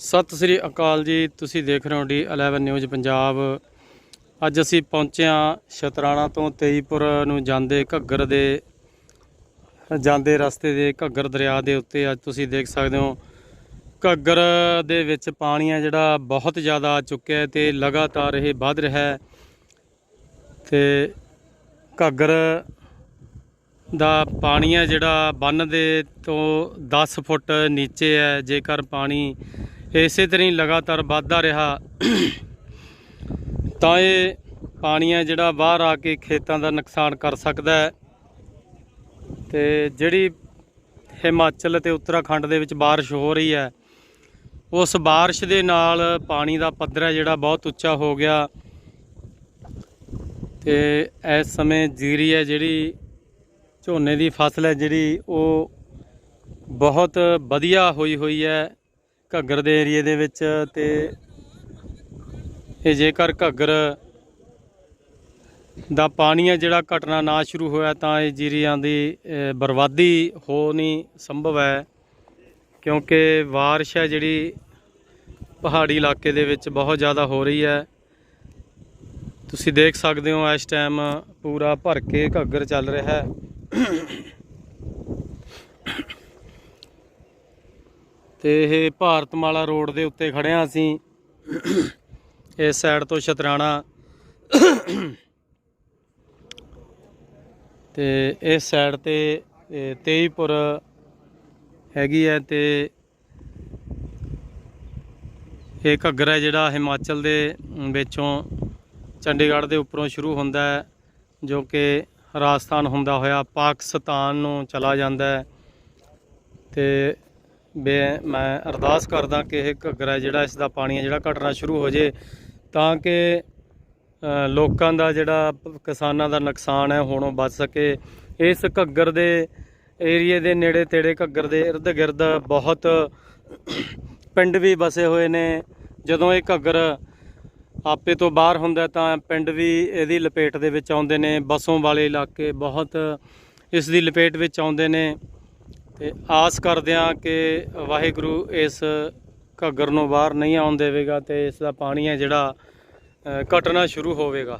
ਸਤਿ ਸ੍ਰੀ ਅਕਾਲ ਜੀ, ਤੁਸੀਂ ਦੇਖ ਰਹੇ ਹੋ ਡੀ 11 ਨਿਊਜ਼ ਪੰਜਾਬ। ਅੱਜ ਅਸੀਂ ਪਹੁੰਚੇ ਹਾਂ ਸ਼ਤਰਾਣਾ ਤੋਂ ਤੇਈਪੁਰ ਨੂੰ ਜਾਂਦੇ ਘੱਗਰ ਦੇ, ਜਾਂਦੇ ਰਸਤੇ ਦੇ ਘੱਗਰ ਦਰਿਆ ਦੇ ਉੱਤੇ। ਅੱਜ ਤੁਸੀਂ ਦੇਖ ਸਕਦੇ ਹੋ ਘੱਗਰ ਦੇ ਵਿੱਚ ਪਾਣੀ ਹੈ ਜਿਹੜਾ ਬਹੁਤ ਜ਼ਿਆਦਾ ਆ ਚੁੱਕਿਆ ਹੈ ਤੇ ਲਗਾਤਾਰ ਇਹ ਵੱਧ ਰਿਹਾ ਹੈ। ਤੇ ਘੱਗਰ ਦਾ ਪਾਣੀ ਹੈ ਜਿਹੜਾ ਬੰਨ ਦੇ ਤੋਂ 10 ਫੁੱਟ ਨੀਚੇ ਹੈ। ਜੇਕਰ ਪਾਣੀ ਇਸੇ ਤਰ੍ਹਾਂ ਹੀ ਲਗਾਤਾਰ ਵੱਧਦਾ ਰਿਹਾ। ਤਾਂ ਇਹ ਪਾਣੀ ਹੈ ਜਿਹੜਾ ਬਾਹਰ ਆ ਕੇ ਖੇਤਾਂ ਦਾ ਨੁਕਸਾਨ ਕਰ ਸਕਦਾ ਹੈ। ਤੇ ਜਿਹੜੀ ਹਿਮਾਚਲ ਤੇ ਉੱਤਰਾਖੰਡ ਦੇ ਵਿੱਚ ਬਾਰਿਸ਼ ਹੋ ਰਹੀ ਹੈ, ਉਸ ਬਾਰਿਸ਼ ਦੇ ਨਾਲ ਪਾਣੀ ਦਾ ਪੱਧਰ ਹੈ ਜਿਹੜਾ ਬਹੁਤ ਉੱਚਾ ਹੋ ਗਿਆ। ਤੇ ਇਸ ਸਮੇਂ ਜੀਰੀ ਹੈ ਜਿਹੜੀ, ਝੋਨੇ ਦੀ ਫਸਲ ਹੈ ਜਿਹੜੀ, ਉਹ ਬਹੁਤ ਵਧੀਆ ਹੋਈ ਹੋਈ ਹੈ। ਘੱਗਰ ਦੇ ਏਰੀਏ ਦੇ ਵਿੱਚ ਤੇ ਇਹ ਜੇਕਰ ਘੱਗਰ ਦਾ ਪਾਣੀ ਹੈ ਜਿਹੜਾ ਘਟਣਾ ਨਾ ਸ਼ੁਰੂ ਹੋਇਆ, ਤਾਂ ਇਹ ਜੀਰੀਆਂ ਦੀ ਬਰਬਾਦੀ ਹੋਣੀ ਸੰਭਵ ਹੈ, ਕਿਉਂਕਿ ਬਾਰਿਸ਼ ਹੈ ਜਿਹੜੀ ਪਹਾੜੀ ਇਲਾਕੇ ਦੇ ਵਿੱਚ ਬਹੁਤ ਜ਼ਿਆਦਾ ਹੋ ਰਹੀ ਹੈ। ਤੁਸੀਂ ਦੇਖ ਸਕਦੇ ਹੋ ਇਸ ਟਾਈਮ ਪੂਰਾ ਭਰ ਕੇ ਘੱਗਰ ਚੱਲ ਰਿਹਾ ਹੈ। ਤੇ ਇਹ ਭਾਰਤਮਾਲਾ ਰੋਡ ਦੇ ਉੱਤੇ ਖੜੇ ਅਸੀਂ। ਇਸ ਸਾਈਡ ਤੋਂ ਸ਼ਤਰਾਣਾ ਤੇ ਇਸ ਸਾਈਡ ਤੇ, ਇਹ ਤੇਈਪੁਰ ਹੈਗੀ ਹੈ ਤੇ ਇਹ ਘੱਗਰ ਹੈ ਜਿਹੜਾ ਹਿਮਾਚਲ ਦੇ ਵਿੱਚੋਂ ਚੰਡੀਗੜ੍ਹ ਦੇ ਉੱਪਰੋਂ ਸ਼ੁਰੂ ਹੁੰਦਾ ਹੈ, ਜੋ ਕਿ ਰਾਜਸਥਾਨ ਹੁੰਦਾ ਹੋਇਆ, ਪਾਕਿਸਤਾਨ ਨੂੰ ਚਲਾ ਜਾਂਦਾ ਹੈ। ਤੇ ਬੇ- ਮੈਂ ਅਰਦਾਸ ਕਰਦਾ ਕਿ ਇਹ ਘੱਗਰ ਹੈ ਜਿਹੜਾ ਇਸ ਦਾ ਪਾਣੀ ਹੈ ਜਿਹੜਾ ਘਟਣਾ ਸ਼ੁਰੂ ਹੋ ਜੇ ਤਾਂ ਕਿ ਲੋਕਾਂ ਦਾ ਜਿਹੜਾ ਕਿਸਾਨਾਂ ਦਾ ਨੁਕਸਾਨ ਹੈ ਹੁਣ ਉਹ ਬਚ ਸਕੇ। ਇਸ ਘੱਗਰ ਦੇ ਏਰੀਏ ਦੇ ਨੇੜੇ ਤੇੜੇ ਘੱਗਰ ਦੇ ਇਰਦ ਗਿਰਦ ਬਹੁਤ ਪਿੰਡ ਵੀ ਵਸੇ ਹੋਏ ਨੇ। ਜਦੋਂ ਇਹ ਘੱਗਰ ਆਪੇ ਤੋਂ ਬਾਹਰ ਹੁੰਦਾ ਤਾਂ ਪਿੰਡ ਵੀ ਇਹਦੀ ਲਪੇਟ ਦੇ ਵਿੱਚ ਆਉਂਦੇ ਨੇ। ਬਸੋਂ ਵਾਲੇ ਇਲਾਕੇ ਬਹੁਤ ਇਸ ਦੀ ਲਪੇਟ ਵਿੱਚ ਆਉਂਦੇ ਨੇ। ਤੇ ਆਸ ਕਰਦੇ ਹਾਂ ਕਿ ਵਾਹਿਗੁਰੂ ਇਸ ਘੱਗਰ ਨੂੰ ਬਾਹਰ ਨਹੀਂ ਆਉਣ ਦੇਵੇਗਾ ਤੇ ਇਸ ਦਾ ਪਾਣੀ ਹੈ ਜਿਹੜਾ ਅ, ਘਟਣਾ ਸ਼ੁਰੂ ਹੋਵੇਗਾ।